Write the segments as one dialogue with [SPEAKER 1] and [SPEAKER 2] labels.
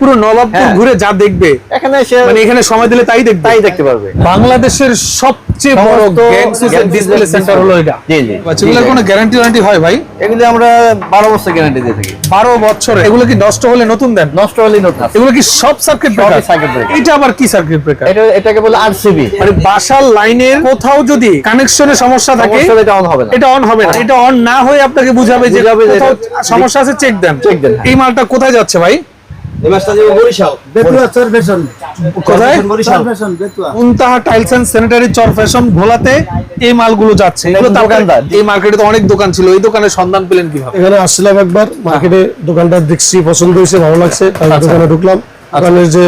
[SPEAKER 1] পুরো নবাবপুর
[SPEAKER 2] হ্যাঁ।
[SPEAKER 1] ঘুরে যা দেখবে।
[SPEAKER 2] এখানে
[SPEAKER 1] মানে এখানে সময় দিলে তাই দেখবে।
[SPEAKER 2] তাই দেখতে পারবে।
[SPEAKER 1] বাংলাদেশের সবচেয়ে বড় গ্যাংসুসের ডিসপ্লে সেন্টার হলো এটা।
[SPEAKER 2] জি জি।
[SPEAKER 1] আচ্ছা এগুলোর কোনো গ্যারান্টি ওয়ারেন্টি হয় ভাই?
[SPEAKER 2] এগুলি আমরা বারো বছর গ্যারান্টি দিয়ে থাকি।
[SPEAKER 1] বারো বছরে? এগুলো কি নষ্ট হলে নতুন দেন?
[SPEAKER 2] নষ্ট হলেই নতুন।
[SPEAKER 1] এগুলো কি সব সার্কিট ব্রেকার
[SPEAKER 2] circuit breaker।
[SPEAKER 1] এটা আবার কি সার্কিট ব্রেকার
[SPEAKER 2] এটা এটাকে বলে আরসিবি
[SPEAKER 1] মানে বাসার লাইনের কোথাও যদি কানেকশনের সমস্যা থাকে
[SPEAKER 2] এটা অন হবে না।
[SPEAKER 1] এটা অন হবে না। এটা অন না হয়ে আপনাকে বুঝাবে যে সমস্যা আছে চেক দেন।
[SPEAKER 2] Check দেন, হ্যাঁ।
[SPEAKER 1] এই মালটা কোথায় যাচ্ছে ভাই?
[SPEAKER 3] এই মাছটা যাবে বরিশাল।
[SPEAKER 4] বেতুয়া চর ফ্যাশন
[SPEAKER 1] কোথায়?
[SPEAKER 3] Barishal
[SPEAKER 4] fashion Betua.
[SPEAKER 1] Muntaha tiles and sanitary Char fashion ভোলাতে এই মালগুলো যাচ্ছে। এগুলো এই মার্কেটে তো অনেক দোকান ছিল এই দোকানের সন্ধান পেলেন কীভাবে?
[SPEAKER 4] এখানে আসছিলাম একবার মার্কেটে দোকানটা দেখছি পছন্দ হয়েছে ভালো লাগছে তাই
[SPEAKER 1] আচ্ছা।
[SPEAKER 4] দোকানে ঢুকলাম। দোকানের যে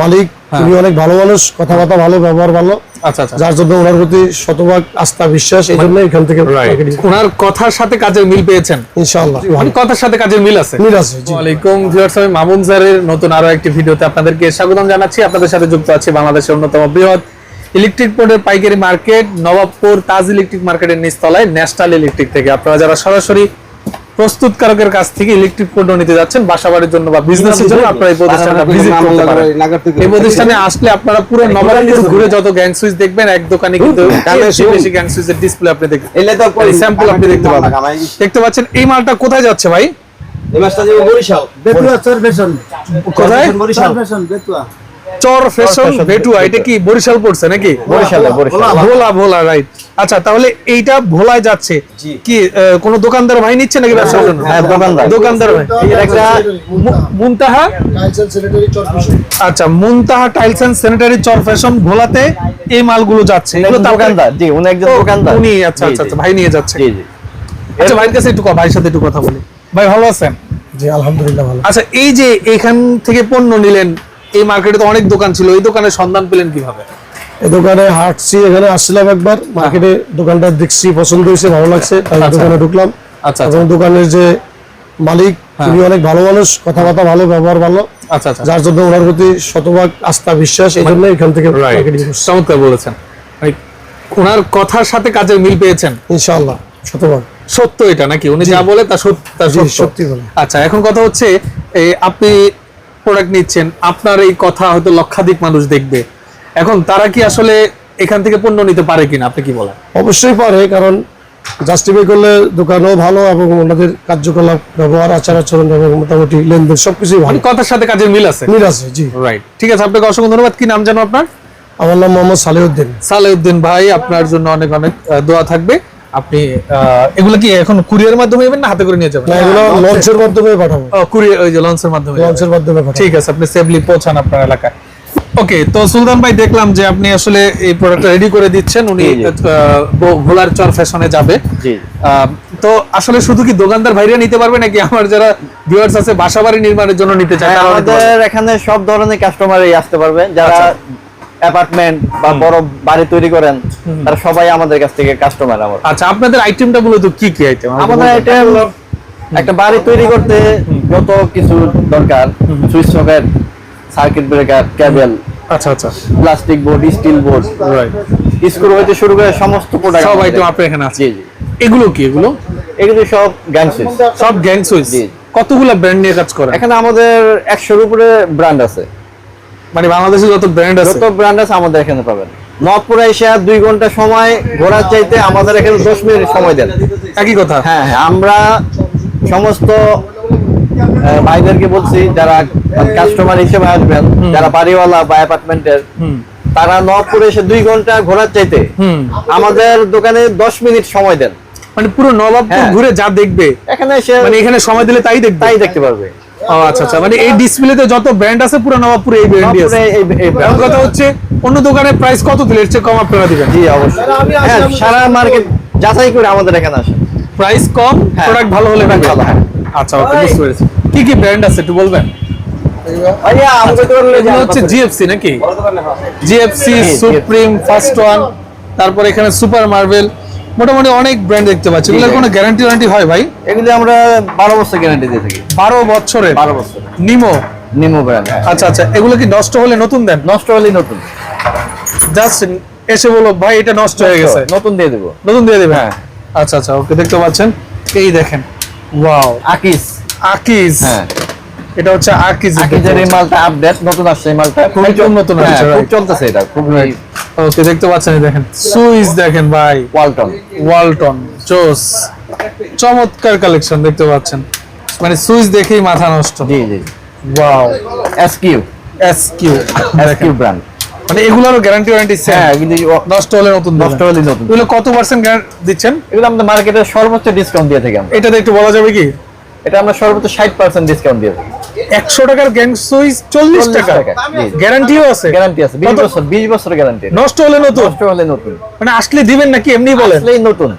[SPEAKER 4] মালিক তিনি অনেক ভালো মানুষ কথাবার্তা ভালো ব্যবহার ভালো।
[SPEAKER 1] আচ্ছা আচ্ছা
[SPEAKER 4] যার জন্য ওনার প্রতি শতভাগ আস্থা বিশ্বাস এই জন্য এখান থেকে
[SPEAKER 1] ওনার কথার সাথে কাজের মিল পেয়েছেন।
[SPEAKER 4] ইনশাআল্লাহ।
[SPEAKER 1] মানে কথার সাথে কাজের মিল আছে।
[SPEAKER 4] মিল আছে
[SPEAKER 1] ওয়ালাইকুম ভিউয়ার্স আমি মামুন স্যারের নতুন আরও একটি ভিডিওতে আপনাদেরকে স্বাগতম জানাচ্ছি। আপনাদের সাথে যুক্ত আছে বাংলাদেশের অন্যতম বৃহৎ ইলেকট্রিক বোর্ডের পাইকারি মার্কেট নবাবপুর তাজ ইলেকট্রিক মার্কেটের নিচতলায় ন্যাশনাল ইলেকট্রিক থেকে। আপনারা যারা সরাসরি প্রস্তুতকারকের কাছ থেকে ইলেকট্রিক পণ্য নিতে যাচ্ছেন বাসাবাড়ির জন্য বা বিজনেসের জন্য আপনারা এই প্রতিষ্ঠানটা ভিজিট করতে পারেন। এই প্রতিষ্ঠানে আসলে আপনারা পুরো নবাবপুর ঘুরে যত গ্যাং সুইচ দেখবেন এক দোকানে কিন্তু বেশি বেশি গ্যাং সুইচের ডিসপ্লে আপনি দেখবেন
[SPEAKER 3] এলে তো
[SPEAKER 1] স্যাম্পল আপনি দেখতে পাবেন। দেখতে পাচ্ছেন এই মালটা কোথায় যাচ্ছে ভাই?
[SPEAKER 3] এই মাছটা যাবে বরিশাল।
[SPEAKER 4] বেতুয়া ফ্যাশন
[SPEAKER 1] কোথায়?
[SPEAKER 3] বরিশাল।
[SPEAKER 4] চর বেতুয়া।
[SPEAKER 1] চর ফ্যাশন বেটুয়া এটা কি বরিশাল পড়ছে নাকি?
[SPEAKER 2] বরিশাল
[SPEAKER 1] ভোলা ভোলা রাইট আচ্ছা তাহলে এইটা ভোলায় যাচ্ছে। কি কোনো দোকানদার ভাই নিচ্ছে নাকি ব্যবসার জন্য?
[SPEAKER 2] হ্যাঁ, দোকানদার।
[SPEAKER 1] দোকানদার ভাই।
[SPEAKER 2] একটা
[SPEAKER 1] Muntaha
[SPEAKER 4] tiles sanitary Char fashion
[SPEAKER 1] আচ্ছা Muntaha tiles and sanitary Char fashion ভোলাতে এই মালগুলো যাচ্ছে। এগুলো
[SPEAKER 2] দোকানদার জি উনি একজন দোকানদার।
[SPEAKER 1] উনি আচ্ছা আচ্ছা আচ্ছা ভাই নিয়ে যাচ্ছে।
[SPEAKER 2] জি জি।
[SPEAKER 1] আচ্ছা ভাইয়ের কাছে একটু ভাইয়ের সাথে একটু কথা বলি। ভাই ভালো আছেন?
[SPEAKER 4] জি আলহামদুলিল্লাহ ভালো।
[SPEAKER 1] আচ্ছা এই যে এখান থেকে পণ্য নিলেন এই মার্কেটে তো অনেক দোকান ছিল এই দোকানের সন্ধান পেলেন কীভাবে?
[SPEAKER 4] এই দোকানে হাঁটছি এখানে আসছিলাম একবার মার্কেটে দোকানটা দেখছি পছন্দ হয়েছে ভালো লাগছে তাই
[SPEAKER 1] আচ্ছা।
[SPEAKER 4] দোকানে ঢুকলাম।
[SPEAKER 1] আচ্ছা
[SPEAKER 4] এবং দোকানের যে মালিক তিনি অনেক ভালো মানুষ কথাবার্তা ভালো ব্যবহার ভালো।
[SPEAKER 1] আচ্ছা আচ্ছা।
[SPEAKER 4] যার জন্য ওনার প্রতি শতভাগ আস্থা বিশ্বাস এই জন্য এখান থেকে
[SPEAKER 1] চমৎকার বলেছেন। মানে ওনার কথার সাথে কাজের মিল পেয়েছেন?
[SPEAKER 4] ইনশাআল্লাহ শতভাগ।
[SPEAKER 1] সত্য এটা নাকি? উনি যা বলে তা সত্য সত্য।
[SPEAKER 4] বলে।
[SPEAKER 1] আচ্ছা এখন কথা হচ্ছে আপনি প্রোডাক্ট নিচ্ছেন আপনার এই কথা হয়তো লক্ষাধিক মানুষ দেখবে। এখন তারা কি আসলে এখান থেকে পণ্য নিতে পারে কিনা আপনি কি বলেন?
[SPEAKER 4] অবশ্যই পারে কারণ জাস্টিফাই করলে দোকানও ভালো এবং ওনাদের কার্যকলাপ ব্যবহার আচার আচরণ এবং মোটামুটি লেনদেন সবকিছুই ভালো।
[SPEAKER 1] মানে কথার সাথে কাজের মিল আছে?
[SPEAKER 4] মিল আছে জি।
[SPEAKER 1] রাইট ঠিক আছে আপনাকে অসংখ্য ধন্যবাদ। কি নাম জানো আপনার?
[SPEAKER 4] আমার নাম মোহাম্মদ সালেউদ্দিন।
[SPEAKER 1] সালেউদ্দিন ভাই আপনার জন্য অনেক অনেক দোয়া থাকবে। আপনি এগুলো কি এখন কুরিয়ার মাধ্যমে নেবেন না হাতে করে নিয়ে যাবেন?
[SPEAKER 4] না এগুলো লঞ্চের মাধ্যমে পাঠাবো।
[SPEAKER 1] কুরিয়ার ওই যে লঞ্চের মাধ্যমে
[SPEAKER 4] লঞ্চের মাধ্যমে পাঠাবো।
[SPEAKER 1] ঠিক আছে আপনি সেফলি পৌঁছান আপনার এলাকায়। ওকে তো সুলতান ভাই দেখলাম যে আপনি আসলে এই প্রোডাক্টটা রেডি করে দিচ্ছেন। উনি ভোলার চর ফ্যাশনে যাবে। আহ, তো আসলে শুধু কি দোকানদার ভাইরা নিতে পারবে নাকি আমার যারা ভিউয়ার্স আছে বাসাবাড়ি নির্মাণের জন্য নিতে চায়?
[SPEAKER 2] আমাদের এখানে সব ধরনের কাস্টমারই আসতে পারবে। যারা
[SPEAKER 1] আচ্ছা।
[SPEAKER 2] অ্যাপার্টমেন্ট বা বড় বাড়ি তৈরি করেন তারা সবাই আমাদের কাছ থেকে কাস্টমার আমার।
[SPEAKER 1] আচ্ছা আপনাদের আইটেমটা মূলত কি কি আইটেম
[SPEAKER 2] আমাদের আইটেম একটা বাড়ি তৈরি করতে যত কিছু দরকার switch socket circuit breaker cable
[SPEAKER 1] আচ্ছা আচ্ছা।
[SPEAKER 2] Plastic board steel board
[SPEAKER 1] right
[SPEAKER 2] screw হইতে শুরু করে সমস্ত প্রোডাক্ট
[SPEAKER 1] সব আইটেম আপনার এখানে আছে?
[SPEAKER 2] জি জি।
[SPEAKER 1] এগুলো কি এগুলো?
[SPEAKER 2] এগুলো সব গ্যাং সুইচ
[SPEAKER 1] সব গ্যাং সুইচ কতগুলো ব্র্যান্ড নিয়ে কাজ করেন?
[SPEAKER 2] এখানে আমাদের একশোর উপরে ব্র্যান্ড আছে।
[SPEAKER 1] মানে বাংলাদেশে যত ব্র্যান্ড আছে।
[SPEAKER 2] যত ব্র্যান্ড আছে আমাদের এখানে পাবেন। নবপুরে এসে দুই ঘণ্টা সময় ঘোরার চাইতে আমাদের এখানে দশ মিনিট সময় দেন।
[SPEAKER 1] একই কথা।
[SPEAKER 2] হ্যাঁ হ্যাঁ আমরা সমস্ত ভাইদেরকে বলছি যারা কাস্টমার হিসেবে আসবেন যারা বাড়িওয়ালা বা অ্যাপার্টমেন্টের তারা নবপুরে এসে দুই ঘণ্টা ঘোরার চাইতে আমাদের দোকানে দশ মিনিট সময় দেন।
[SPEAKER 1] মানে পুরো নবাবপুর
[SPEAKER 2] হ্যাঁ।
[SPEAKER 1] ঘুরে যা দেখবে।
[SPEAKER 2] এখানে এসে
[SPEAKER 1] মানে এখানে সময় দিলে তাই দেখবে।
[SPEAKER 2] তাই দেখতে পারবে।
[SPEAKER 1] আচ্ছা আচ্ছা মানে এই ডিসপ্লেতে যত ব্র্যান্ড আছে পুরো নবাবপুরে এই ব্র্যান্ডই আছে।
[SPEAKER 2] নবপুরে এই এই
[SPEAKER 1] এখন কথা হচ্ছে অন্য দোকানের প্রাইস কত দিলে? এর চেয়ে কম আপনারা দিবেন?
[SPEAKER 2] জি অবশ্যই। হ্যাঁ সারা মার্কেট যাচাই করে আমাদের এখানে আসে
[SPEAKER 1] প্রাইস কম
[SPEAKER 2] হ্যাঁ।
[SPEAKER 1] প্রোডাক্ট ভালো হলে
[SPEAKER 2] ভালো, হ্যাঁ।
[SPEAKER 1] আচ্ছা ওকে বুঝতে পেরেছি। কি কি ব্র্যান্ড আছে একটু বলবেন?
[SPEAKER 2] ভাইয়া
[SPEAKER 1] হচ্ছে জিএফসি নাকি? জিএফসি সুপ্রিম ফার্স্ট ওয়ান তারপর এখানে সুপার মার্বেল মোটামুটি অনেক ব্র্যান্ড দেখতে পাচ্ছি। এগুলোর কোনো গ্যারান্টি ওয়ারেন্টি হয় ভাই?
[SPEAKER 2] এগুলি আমরা বারো বছর গ্যারান্টি দিয়ে থাকি।
[SPEAKER 1] বারো বছরের?
[SPEAKER 2] বারো বছর
[SPEAKER 1] নিমো?
[SPEAKER 2] নিমো ব্র্যান্ড
[SPEAKER 1] আচ্ছা আচ্ছা। এগুলো কি নষ্ট হলে নতুন দেন?
[SPEAKER 2] নষ্ট হলেই নতুন।
[SPEAKER 1] জাস্ট এসে বলো ভাই এটা নষ্ট হয়ে গেছে।
[SPEAKER 2] নতুন দিয়ে দেবো।
[SPEAKER 1] নতুন দিয়ে দেবে
[SPEAKER 2] হ্যাঁ।
[SPEAKER 1] আচ্ছা আচ্ছা ওকে দেখতে পাচ্ছেন। এই দেখেন। ওয়াও
[SPEAKER 2] আকিস।
[SPEAKER 1] আকিজ
[SPEAKER 2] হ্যাঁ।
[SPEAKER 1] এটা হচ্ছে আকিজ
[SPEAKER 2] আকিজের এই মালটা আপডেট নতুন আসছে এই মালটা।
[SPEAKER 1] খুবই নতুন
[SPEAKER 2] হ্যাঁ,
[SPEAKER 1] আসছে,
[SPEAKER 2] খুব চলতেছে এটা খুব
[SPEAKER 1] ওকে দেখতে পাচ্ছেন দেখেন। সুইচ দেখেন ভাই।
[SPEAKER 2] ওয়ালটন
[SPEAKER 1] ওয়ালটন জোস। চমৎকার কালেকশন দেখতে পাচ্ছেন। মানে সুইচ দেখেই মাথা নষ্ট।
[SPEAKER 2] জি জি।
[SPEAKER 1] Wow
[SPEAKER 2] SQ
[SPEAKER 1] S Q
[SPEAKER 2] SQ brand
[SPEAKER 1] মানে এগুলোরও গ্যারান্টি ওয়ারেন্টি
[SPEAKER 2] হ্যাঁ কিন্তু
[SPEAKER 1] নষ্ট হলে নতুন
[SPEAKER 2] নষ্ট। হলে নতুন।
[SPEAKER 1] এগুলো কত পার্সেন্ট গ্যারান্টি দিচ্ছেন?
[SPEAKER 2] এগুলো আমাদের মার্কেটে সর্বোচ্চ ডিসকাউন্ট দিয়ে থাকি আমরা।
[SPEAKER 1] এটাতে একটু বলা যাবে কি?
[SPEAKER 2] এটা আমরা সর্বোচ্চ ষাট পার্সেন্ট ডিসকাউন্ট দিয়ে থাকি।
[SPEAKER 1] একশো টাকার গ্যাং সুইচ চল্লিশ
[SPEAKER 2] 40
[SPEAKER 1] টাকা। গ্যারান্টিও আছে।
[SPEAKER 2] গ্যারান্টি আছে। বিশ
[SPEAKER 1] কত?
[SPEAKER 2] বছর বিশ বছর গ্যারান্টি
[SPEAKER 1] নষ্ট হলে নতুন?
[SPEAKER 2] নষ্ট হলে নতুন।
[SPEAKER 1] মানে আসলে দিবেন নাকি এমনি বলেন?
[SPEAKER 2] আসলেই নতুন।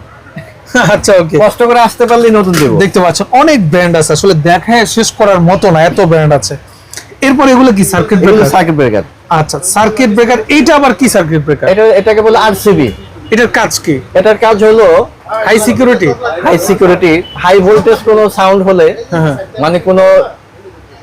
[SPEAKER 1] আচ্ছা ওকে
[SPEAKER 2] কষ্ট করে আসতে পারলেই নতুন দেবো।
[SPEAKER 1] দেখতে পাচ্ছেন অনেক ব্র্যান্ড আছে। আসলে দেখায় শেষ করার মতো না এত ব্র্যান্ড আছে। এরপর এগুলো কি সার্কিট ব্রেকার
[SPEAKER 2] সার্কিট ব্রেকার
[SPEAKER 1] আচ্ছা সার্কিট ব্রেকার এইটা আবার কি সার্কিট ব্রেকার
[SPEAKER 2] এটা এটাকে বলে আরসিবি
[SPEAKER 1] এটার কাজ কি?
[SPEAKER 2] এটার কাজ হলো
[SPEAKER 1] high security
[SPEAKER 2] high security high voltage কোনো সাউন্ড হলে
[SPEAKER 1] হ্যাঁ, হ্যাঁ।
[SPEAKER 2] মানে কোনো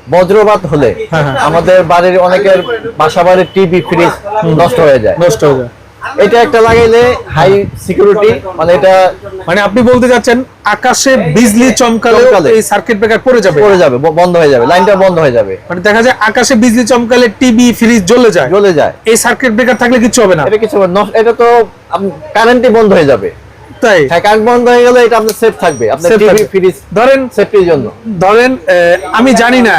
[SPEAKER 2] বজ্রপাত হলে
[SPEAKER 1] হ্যাঁ, হ্যাঁ।
[SPEAKER 2] আমাদের বাড়ির অনেকের বাসা বাড়ির টিভি ফ্রিজ নষ্ট হয়ে যায়।
[SPEAKER 1] নষ্ট হয়ে যায়।
[SPEAKER 2] এটা একটা লাগাইলে হাই সিকিউরিটি মানে এটা
[SPEAKER 1] মানে আপনি বলতে যাচ্ছেন আকাশে বিজলি চমকালে। এই সার্কিট ব্রেকার পড়ে যাবে?
[SPEAKER 2] পড়ে যাবে বন্ধ হয়ে যাবে লাইনটা বন্ধ হয়ে যাবে।
[SPEAKER 1] মানে দেখা যায় আকাশে বিজলি চমকালে টিভি ফ্রিজ জ্বলে যায়।
[SPEAKER 2] জ্বলে যায়।
[SPEAKER 1] এই সার্কিট ব্রেকার থাকলে কিছু হবে না।
[SPEAKER 2] এটা কিছু নষ্ট- এটা তো কারেন্টই বন্ধ হয়ে যাবে।
[SPEAKER 1] তাই
[SPEAKER 2] হ্যাঁ কারেন্ট বন্ধ হয়ে গেলে এটা আপনার সেফ থাকবে। আপনার টিভি ফ্রিজ
[SPEAKER 1] ধরেন
[SPEAKER 2] সেফটির জন্য।
[SPEAKER 1] ধরেন আমি জানি না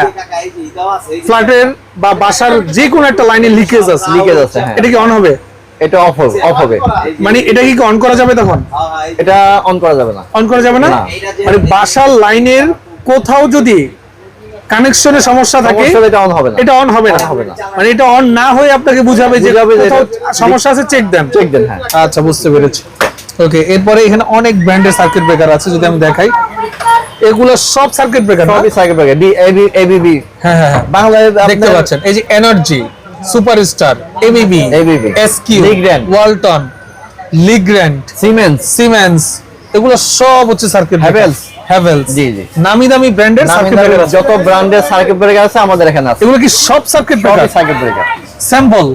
[SPEAKER 1] ফ্ল্যাটের বা বাসার যে কোনো একটা লাইনে লিকেজ আছে।
[SPEAKER 2] লিকেজ আছে হ্যাঁ।
[SPEAKER 1] এটা কি অন হবে?
[SPEAKER 2] এটা অফ হবে অফ হবে।
[SPEAKER 1] মানে এটা কি অন করা যাবে তখন?
[SPEAKER 2] এটা অন করা যাবে না।
[SPEAKER 1] অন করা যাবে না। মানে বাসার লাইনের কোথাও যদি কানেকশনের সমস্যা থাকে
[SPEAKER 2] এটা অন হবে না।
[SPEAKER 1] এটা অন হবে না।
[SPEAKER 2] হবে না।
[SPEAKER 1] মানে এটা অন না হয়ে আপনাকে বুঝাবে যে সমস্যা আছে চেক দেন।
[SPEAKER 2] চেক দেন হ্যাঁ।
[SPEAKER 1] আচ্ছা বুঝতে পেরেছি। ওকে এরপরে এখানে অনেক ব্র্যান্ডের সার্কিট ব্রেকার আছে যদি আমি দেখাই। এগুলো সব সার্কিট ব্রেকার
[SPEAKER 2] সবই cycle breaker D AB ABB
[SPEAKER 1] হ্যাঁ হ্যাঁ হ্যাঁ।
[SPEAKER 2] বাংলায়
[SPEAKER 1] দেখতে পাচ্ছেন এই যে energy superstar ABB
[SPEAKER 2] ABB,
[SPEAKER 1] SQ
[SPEAKER 2] Legrand,
[SPEAKER 1] Walton Legrand
[SPEAKER 2] Siemens
[SPEAKER 1] Siemens এগুলো সব হচ্ছে সার্কিট
[SPEAKER 2] Havells,
[SPEAKER 1] হ্যাভেলস
[SPEAKER 2] জি, জি।
[SPEAKER 1] নামি দামি ব্র্যান্ডের সার্কিট ব্রেকার
[SPEAKER 2] যত ব্র্যান্ডের সার্কিট ব্রেকার আছে আমাদের এখানে আছে।
[SPEAKER 1] এগুলো কি সব circuit breaker
[SPEAKER 2] circuit breaker
[SPEAKER 1] sample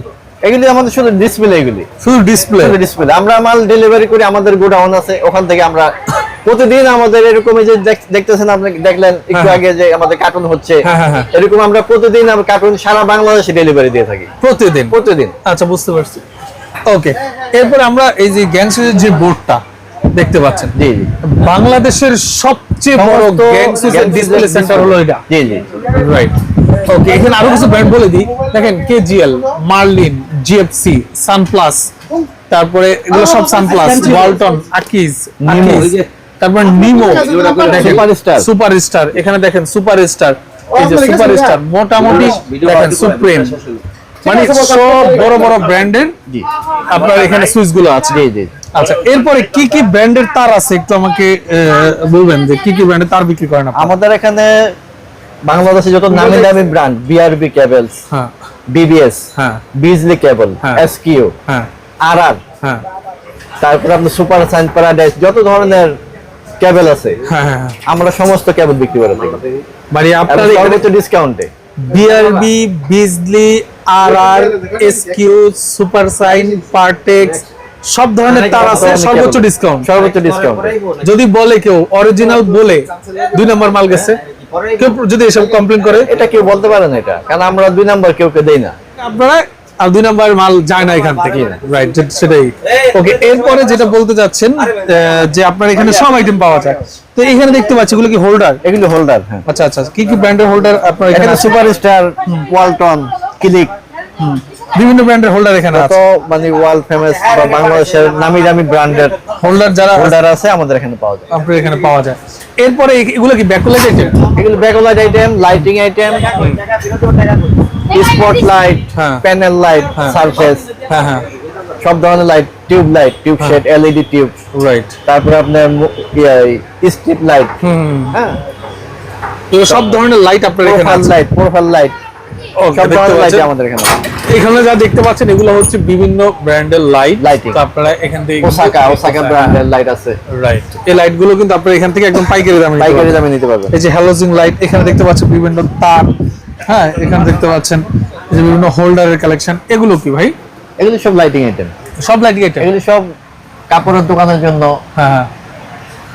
[SPEAKER 2] এগুলি আমাদের শুধু ডিসপ্লে এগুলি।
[SPEAKER 1] শুধু ডিসপ্লে
[SPEAKER 2] ডিসপ্লে আমরা মাল ডেলিভারি করি আমাদের গোডাউন আছে ওখান থেকে আমরা প্রতিদিন আমাদের এরকম এই যে দেখতেছেন আপনি দেখলেন একটু
[SPEAKER 1] হ্যাঁ।
[SPEAKER 2] আগে যে আমাদের কার্টুন হচ্ছে
[SPEAKER 1] হ্যাঁ, হ্যাঁ, হ্যাঁ।
[SPEAKER 2] এরকম আমরা প্রতিদিন আমরা কার্টুন সারা বাংলাদেশে ডেলিভারি দিয়ে থাকি।
[SPEAKER 1] প্রতিদিন?
[SPEAKER 2] প্রতিদিন।
[SPEAKER 1] আচ্ছা বুঝতে পারছি। ওকে এরপর আমরা এই যে গ্যাংসুইচের যে বোর্ডটা দেখতে পাচ্ছেন।
[SPEAKER 2] জি জি।
[SPEAKER 1] বাংলাদেশের সবচেয়ে বড়
[SPEAKER 2] সমস্ত
[SPEAKER 1] ডিসপ্লে সেন্টার হলো এটা।
[SPEAKER 2] জি জি।
[SPEAKER 1] রাইট ওকে এখানে আরও কিছু ব্র্যান্ড বলে দিই। দেখেন কেজিএল মার্লিন জিএফসি সানপ্লাস তারপরে এগুলো সব সানপ্লাস ওয়ালটন আকিজ আকিজ তারপর নিমো
[SPEAKER 2] Superstar।
[SPEAKER 1] সুপারস্টার এখানে দেখেন সুপারস্টার এই যে সুপারস্টার মোটামুটি দেখেন সুপ্রিম মানে সব বড় বড় ব্র্যান্ডের
[SPEAKER 2] জি।
[SPEAKER 1] আপনার এখানে সুইচগুলো আছে।
[SPEAKER 2] জি জি।
[SPEAKER 1] আচ্ছা এরপরে কি কি ব্র্যান্ডের তার আছে? একটু আমাকে বলবেন যে কি কি ব্র্যান্ডের তার বিক্রি করেন আপনারা?
[SPEAKER 2] আমাদের এখানে বাংলাদেশে যত নামি দামি ব্র্যান্ড বিআরবি কেবলস
[SPEAKER 1] হ্যাঁ।
[SPEAKER 2] বিবিএস
[SPEAKER 1] হ্যাঁ।
[SPEAKER 2] বিজলি কেবল
[SPEAKER 1] হ্যাঁ।
[SPEAKER 2] এসকিউ
[SPEAKER 1] হ্যাঁ।
[SPEAKER 2] আর আর
[SPEAKER 1] হ্যাঁ।
[SPEAKER 2] তারপর আপনার সুপার সাইন প্যারাডাইস যত ধরনের কেবল আছে
[SPEAKER 1] হ্যাঁ হ্যাঁ
[SPEAKER 2] আমরা সমস্ত কেবল বিক্রি করে থাকি।
[SPEAKER 1] মানে আপনার
[SPEAKER 2] সর্বোচ্চ ডিসকাউন্টে
[SPEAKER 1] বিআরবি বিজলি আর আর এসকিউ সুপার সাইন পারটেক্স সব ধরনের তার আছে সর্বোচ্চ ডিসকাউন্ট
[SPEAKER 2] সর্বোচ্চ ডিসকাউন্ট
[SPEAKER 1] যদি বলে কেউ অরিজিনাল বলে দুই নম্বর মাল গেছে। কেউ যদি এসব কমপ্লেন করে
[SPEAKER 2] এটা কেউ বলতে পারে না এটা কারণ আমরা দুই নাম্বার কেউ কে দেই না।
[SPEAKER 1] আপনারা আর দুই নাম্বার মাল যায় না এখান থেকে। রাইট সেটাই। ওকে এরপরে যেটা বলতে যাচ্ছেন আহ, যে আপনার এখানে সব আইটেম পাওয়া যায়। তো এখানে দেখতে পাচ্ছি এগুলো কি হোল্ডার
[SPEAKER 2] এগুলো হোল্ডার হ্যাঁ।
[SPEAKER 1] আচ্ছা আচ্ছা কি কি ব্র্যান্ডের হোল্ডার আপনার এখানে?
[SPEAKER 2] সুপারস্টার ওয়ালটন ক্লিক
[SPEAKER 1] বিভিন্ন ব্র্যান্ডের হোল্ডার এখানে আছে।
[SPEAKER 2] মানে ওয়ার্ল্ড ফেমাস বা বাংলাদেশের নামি দামি ব্র্যান্ডের
[SPEAKER 1] হোল্ডার যারা
[SPEAKER 2] হোল্ডার আছে আমাদের এখানে পাওয়া যায়।
[SPEAKER 1] আপনার এখানে পাওয়া যায়। এরপরে এগুলো কি ব্যাকলাইট আইটেম
[SPEAKER 2] এগুলো backlight item lighting item spot light. Panel light. Surface
[SPEAKER 1] হ্যাঁ। হ্যাঁ।
[SPEAKER 2] সব ধরনের light tube light tube shade LED tube
[SPEAKER 1] right
[SPEAKER 2] তারপরে আপনার স্ট্রিপ লাইট
[SPEAKER 1] হুম
[SPEAKER 2] হ্যাঁ।
[SPEAKER 1] তো সব ধরনের লাইট আপনার এখানে
[SPEAKER 2] লাইট প্রোফাইল লাইট সব ধরনের লাইট আমাদের এখানে আছে।
[SPEAKER 1] এখানে যা দেখতে পাচ্ছেন এগুলো হচ্ছে বিভিন্ন ব্র্যান্ডের লাইট
[SPEAKER 2] Lighting.
[SPEAKER 1] তো আপনারা এখান থেকে
[SPEAKER 2] ওসাকা ওসাকা ব্র্যান্ডের লাইট আছে।
[SPEAKER 1] রাইট এই লাইটগুলো কিন্তু আপনারা এখান থেকে একদম পাইকারি দামে
[SPEAKER 2] পাইকারি দামে নিতে পারবেন।
[SPEAKER 1] এই যে হ্যালোজিং লাইট এখানে দেখতে পাচ্ছেন বিভিন্ন তার। হ্যাঁ এখানে দেখতে পাচ্ছেন এই যে বিভিন্ন হোল্ডারের কালেকশন এগুলো কি ভাই?
[SPEAKER 2] এগুলো সব লাইটিং আইটেম
[SPEAKER 1] সব লাইটিং আইটেম
[SPEAKER 2] এগুলো সব কাপড়ের দোকানের জন্য
[SPEAKER 1] হ্যাঁ হ্যাঁ।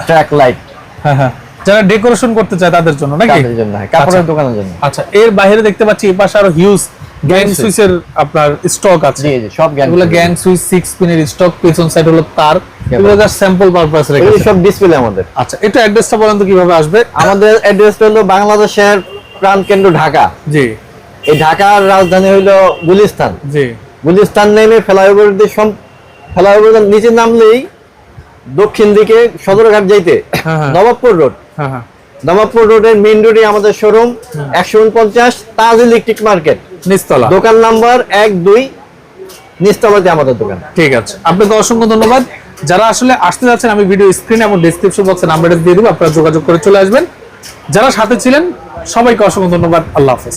[SPEAKER 2] ট্র্যাক লাইট
[SPEAKER 1] হ্যাঁ হ্যাঁ। যারা ডেকোরেশন করতে চায় তাদের জন্য নাকি?
[SPEAKER 2] কাজের জন্য হ্যাঁ, কাপড়ের
[SPEAKER 1] আচ্ছা।
[SPEAKER 2] দোকানের জন্য।
[SPEAKER 1] আচ্ছা এর বাইরে দেখতে পাচ্ছি এই পাশে আরও হিউজ গ্যাং
[SPEAKER 2] সুইচ।
[SPEAKER 1] সুইচের আপনার স্টক আছে।
[SPEAKER 2] জি জি সব জ্ঞান
[SPEAKER 1] এগুলো গ্যাং সুইচ সিক্স পিনের স্টক পেছন সাইড হলো তার। এগুলো জাস্ট স্যাম্পল পারপাস
[SPEAKER 2] এগুলো
[SPEAKER 1] রেখেছে।
[SPEAKER 2] সব ডিসপ্লে আমাদের।
[SPEAKER 1] আচ্ছা এটা অ্যাড্রেসটা বলেন তো কীভাবে আসবে?
[SPEAKER 2] আমাদের অ্যাড্রেসটা হলো বাংলাদেশের প্রাণকেন্দ্র ঢাকা।
[SPEAKER 1] জি।
[SPEAKER 2] এই ঢাকার রাজধানী হইল গুলিস্তান।
[SPEAKER 1] জি।
[SPEAKER 2] গুলিস্তান নেমে ফ্লাইওভার দিয়ে সম ফ্লাইওভার নিচে নামলেই দক্ষিণ দিকে সদরঘাট যাইতে
[SPEAKER 1] হ্যাঁ, হ্যাঁ।
[SPEAKER 2] নবাবপুর রোড।
[SPEAKER 1] হ্যাঁ হ্যাঁ।
[SPEAKER 2] নবাবপুর রোডের মেইন রোডে আমাদের শোরুম একশো উনপঞ্চাশ তাজ ইলেকট্রিক মার্কেট।
[SPEAKER 1] নিস্তলা
[SPEAKER 2] দোকান নাম্বার এক দুই নিস্তলাতে আমাদের দোকান।
[SPEAKER 1] ঠিক আছে। আপনাকে অসংখ্য ধন্যবাদ। যারা আসলে আসতে যাচ্ছেন আমি ভিডিও স্ক্রিন এবং ডিসক্রিপশন বক্সে নাম্বারটা দিয়ে দেবো আপনারা যোগাযোগ করে চলে আসবেন। যারা সাথে ছিলেন সবাইকে অসংখ্য ধন্যবাদ। আল্লাহ হাফেজ।